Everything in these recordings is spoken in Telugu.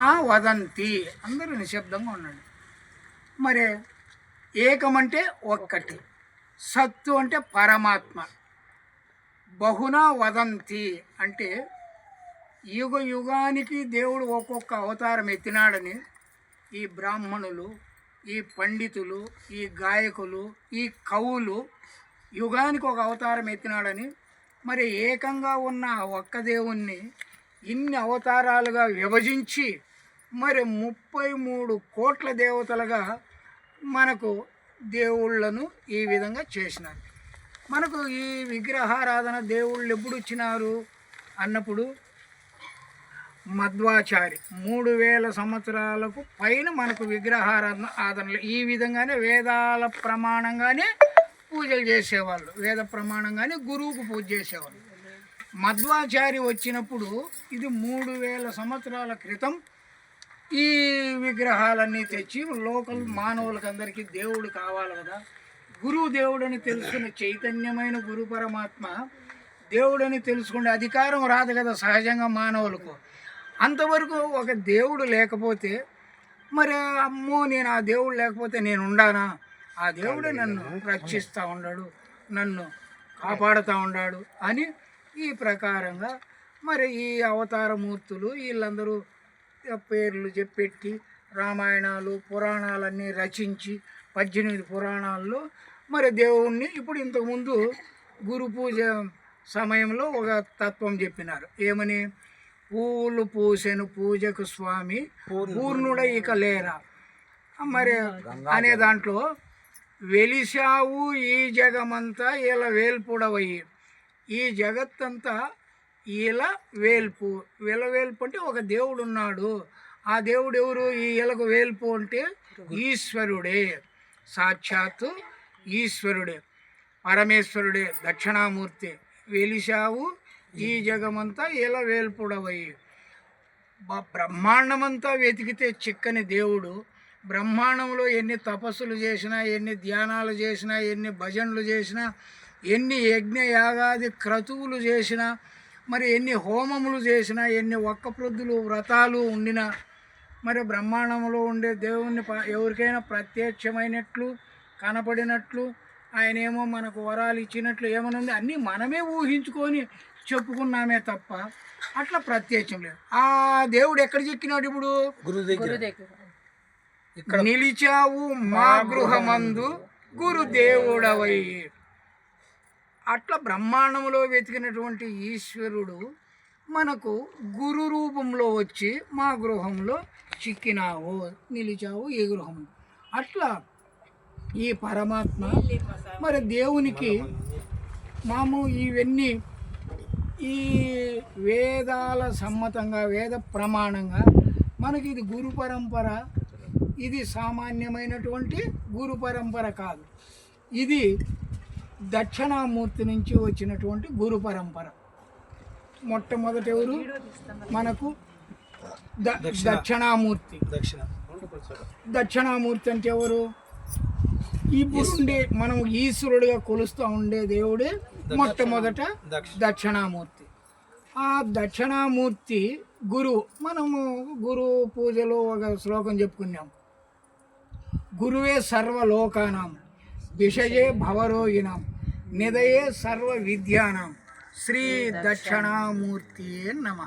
ఆ వదంతి. అందరూ నిశ్శబ్దంగా ఉన్నాడు మరి ఏకమంటే ఒక్కటి. సత్తు అంటే పరమాత్మ. బహునా వదంతి అంటే యుగ యుగానికి దేవుడు ఒక్కొక్క అవతారం ఎత్తినాడని ఈ బ్రాహ్మణులు ఈ పండితులు ఈ గాయకులు ఈ కవులు యుగానికి ఒక అవతారం ఎత్తినాడని మరి ఏకంగా ఉన్న ఒక్క దేవుణ్ణి ఇన్ని అవతారాలుగా విభజించి మరి ముప్పై మూడు కోట్ల దేవతలుగా మనకు దేవుళ్ళను ఈ విధంగా చేసినారు. మనకు ఈ విగ్రహారాధన దేవుళ్ళు ఎప్పుడు వచ్చినారు అన్నప్పుడు మధ్వాచారి మూడు వేల సంవత్సరాలకు పైన మనకు విగ్రహారాధన ఆదరణలు ఈ విధంగానే వేదాల ప్రమాణంగానే పూజలు చేసేవాళ్ళు. వేద ప్రమాణంగానే గురువుకు పూజ చేసేవాళ్ళు. మధ్వాచారి వచ్చినప్పుడు ఇది మూడు వేల సంవత్సరాల క్రితం ఈ విగ్రహాలన్నీ తెచ్చి లోకల్ మానవులకు అందరికీ దేవుడు కావాలి కదా. గురువు దేవుడని తెలుసుకున్న చైతన్యమైన గురు పరమాత్మ దేవుడని తెలుసుకునే అధికారం రాదు కదా సహజంగా మానవులకు. అంతవరకు ఒక దేవుడు లేకపోతే మరి అమ్మో నేను ఆ దేవుడు లేకపోతే నేను ఉండానా? ఆ దేవుడే నన్ను రక్షిస్తూ ఉన్నాడు నన్ను కాపాడుతూ ఉన్నాడు అని ఈ ప్రకారంగా మరి ఈ అవతారమూర్తులు వీళ్ళందరూ పేర్లు చెప్పెట్టి రామాయణాలు పురాణాలన్నీ రచించి పద్దెనిమిది పురాణాల్లో మరి దేవుణ్ణి ఇప్పుడు ఇంతకుముందు గురు పూజ సమయంలో ఒక తత్వం చెప్పినారు. ఏమని? పూలు పూసెను పూజకు స్వామి పూర్ణుడ ఇక లేరా? మరి అనే దాంట్లో వెలిశావు ఈ జగమంతా ఇలా వేల్పుడవయ్యి. ఈ జగత్తంతా ఈల వేల్పు. ఈల వేల్పు అంటే ఒక దేవుడు ఉన్నాడు ఆ దేవుడు ఎవరు ఈ ఈలకు వేల్పు అంటే ఈశ్వరుడే. సాక్షాత్తు ఈశ్వరుడే. పరమేశ్వరుడే దక్షిణామూర్తి. వెలిశావు ఈ జగమంతా ఇలా వేల్పుడవయ్యి బ్రహ్మాండమంతా వెతికితే చిక్కని దేవుడు. బ్రహ్మాండంలో ఎన్ని తపస్సులు చేసినా ఎన్ని ధ్యానాలు చేసినా ఎన్ని భజనలు చేసినా ఎన్ని యజ్ఞ యాగాది క్రతువులు చేసినా మరి ఎన్ని హోమములు చేసినా ఎన్ని ఒక్క ప్రొద్దులు వ్రతాలు ఉండినా మరి బ్రహ్మాండంలో ఉండే దేవుణ్ణి ఎవరికైనా ప్రత్యక్షమైనట్లు కనపడినట్లు ఆయన ఏమో మనకు వరాలు ఇచ్చినట్లు ఏమనుంది అన్నీ మనమే ఊహించుకొని చెప్పుకున్నామే తప్ప అట్లా ప్రత్యక్షం లేదు. ఆ దేవుడు ఎక్కడ చెక్కినాడు ఇప్పుడు? గురు దగ్గర. నిలిచావు మా గృహమందు. గురు దేవుడవై అట్లా బ్రహ్మాండంలో వెతికినటువంటి ఈశ్వరుడు మనకు గురు రూపంలో వచ్చి మా గృహంలో చిక్కినావు నిలిచావు ఈ గృహం. అట్లా ఈ పరమాత్మ మరి దేవునికి మాము ఇవన్నీ ఈ వేదాల సమ్మతంగా వేద ప్రమాణంగా మనకి ఇది గురు పరంపర ఇది సామాన్యమైనటువంటి గురు పరంపర కాదు. ఇది దక్షిణామూర్తి నుంచి వచ్చినటువంటి గురు పరంపర. మొట్టమొదటి ఎవరు? మనకు ద- దక్షిణామూర్తి. దక్షిణ. దక్షిణామూర్తి అంటే ఎవరు? ఇప్పుడు ఉండే మనం ఈశ్వరుడిగా కొలుస్తూ ఉండే దేవుడే మొట్టమొదట దక్ష దక్షిణామూర్తి. ఆ దక్షిణామూర్తి గురువు మనము గురు పూజలో ఒక శ్లోకం చెప్పుకున్నాం. గురువే సర్వలోకానాం. విషయే భవరోగిణాం నిదయే సర్వ విద్యానాం శ్రీ దక్షిణామూర్తి నమ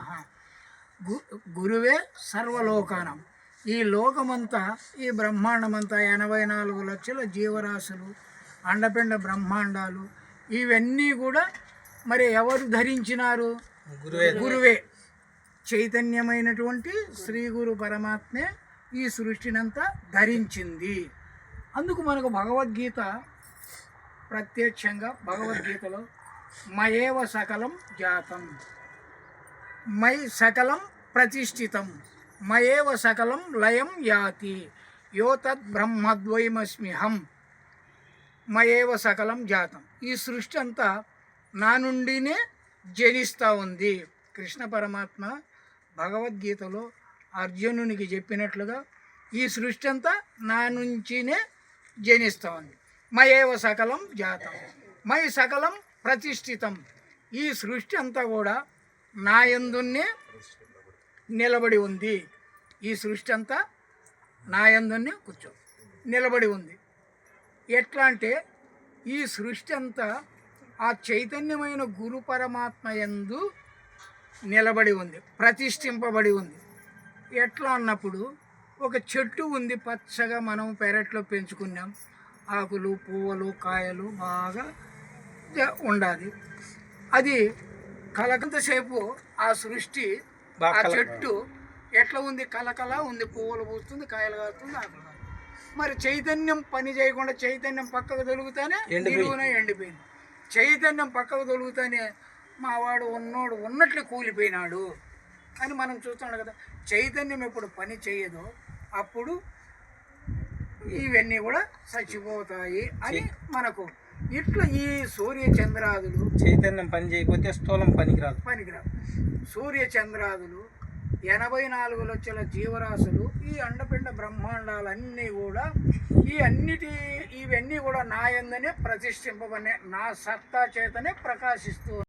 గు గురువే సర్వలోకానం ఈ లోకమంతా ఈ బ్రహ్మాండమంతా ఎనభై నాలుగు లక్షల జీవరాశులు అండపిండ బ్రహ్మాండాలు ఇవన్నీ కూడా మరి ఎవరు ధరించినారు? గురువే. గురువే. చైతన్యమైనటువంటి శ్రీ గురు పరమాత్మే ఈ సృష్టినంతా ధరించింది. అందుకు మనకు భగవద్గీత ప్రత్యక్షంగా భగవద్గీతలో మయేవ సకలం జాతం. మై సకలం ప్రతిష్ఠితం. మయేవ సకలం లయం యాతి. యో తద్ బ్రహ్మద్వయమస్మ్యహం మయేవ సకలం జాతం. ఈ సృష్టి అంతా నా నుండినే జనిస్తూ ఉంది. కృష్ణ పరమాత్మ భగవద్గీతలో అర్జునునికి చెప్పినట్లుగా ఈ సృష్టి అంతా నా నుంచినే జనిస్తూ. ఉంది మయేవ సకలం జాతం. మై సకలం ప్రతిష్ఠితం. ఈ సృష్టి అంతా కూడా నా యందున్నే నిలబడి ఉంది. ఈ సృష్టి అంతా నా యందునే కూర్చో నిలబడి ఉంది. ఎట్లా అంటే ఈ సృష్టి అంతా ఆ చైతన్యమైన గురు పరమాత్మ యందు నిలబడి ఉంది ప్రతిష్ఠింపబడి ఉంది. ఎట్లా అన్నప్పుడు ఒక చెట్టు ఉంది పచ్చగా మనం పెరట్లో పెంచుకున్నాం. ఆకులు పువ్వులు కాయలు బాగా ఉండాలి అది కలకంతసేపు ఆ సృష్టి ఆ చెట్టు ఎట్లా ఉంది? కలకల ఉంది. పువ్వులు పూస్తుంది కాయలు కాస్తుంది ఆకులు. మరి చైతన్యం పని చేయకుండా చైతన్యం పక్కకు తొలుగుతానే. నిలువున ఎండిపోయింది. చైతన్యం పక్కకు తొలుగుతానే మా వాడు ఉన్నోడు ఉన్నట్లు కూలిపోయినాడు అని మనం చూస్తున్నాం కదా. చైతన్యం ఎప్పుడు పని చేయదో అప్పుడు ఇవన్నీ కూడా చచ్చిపోతాయి అని మనకు ఇట్లా ఈ సూర్య చంద్రాదులు చైతన్యం పని చేయకపోతే స్థూలం పనికిరాదు. పనికిరావు. సూర్య చంద్రాదులు ఎనభై నాలుగు లక్షల జీవరాశులు ఈ అండపిండ బ్రహ్మాండాలన్నీ కూడా ఈ అన్నిటి ఇవన్నీ కూడా నా యందనే ప్రతిష్ఠింపబడిన నా సత్తా చేతనే ప్రకాశిస్తూ